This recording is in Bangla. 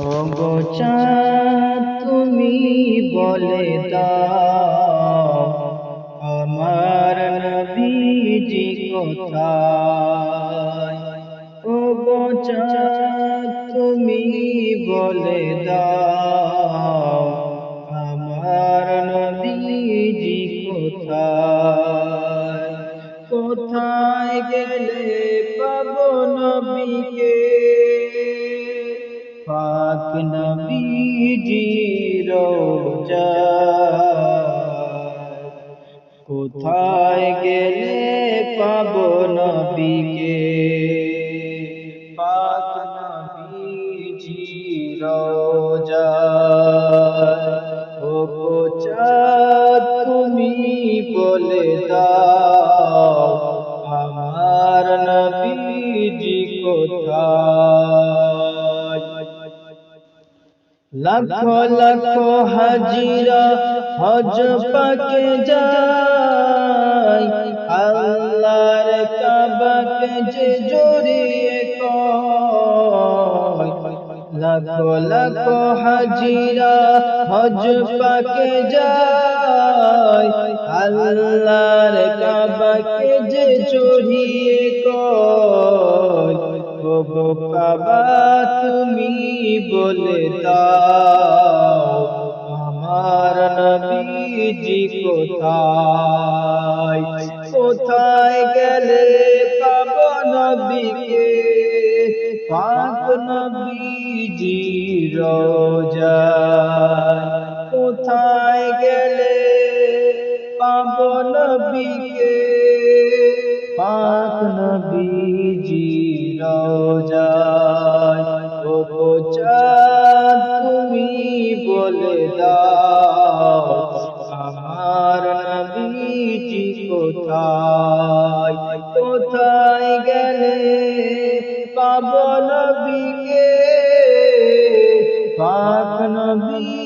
ওগো চাঁদ, তুমি বলে দাও, আমার নবীজি কোথায়? চাঁদ, তুমি বলে দাও, আমার নবীজি কোথায়? কোথায় গেলে পাবো নবীকে? পাক নবীজি রোজা। কোথায় গেলে পাবো নবীকে? পাক নবীজি রোজা। ও চাঁদ, তুমি বলে দাও, আমার নবীজি কোথায়? লাখো লাখো হাজিরা হজ পাকে যায়। আল্লাহর কাবাকে যে জড়িয়ে কয়। লাখো লাখো হাজিরা হজ পাকে যায়। আল্লাহর কাবাকে যে জড়িয়ে কয়। ও কাবা তুমি বলে দাও, আমার নবীজি কোথায়? কোথায় গেলে পাব নবীকে? পাক নবীজি রোজা কোথায় গেলে পাব নবীকে? পাক নবীজি বলে দাও আমার নবীজি কোথায়? কোথায় গেলে পাব নবীকে? পাক নবী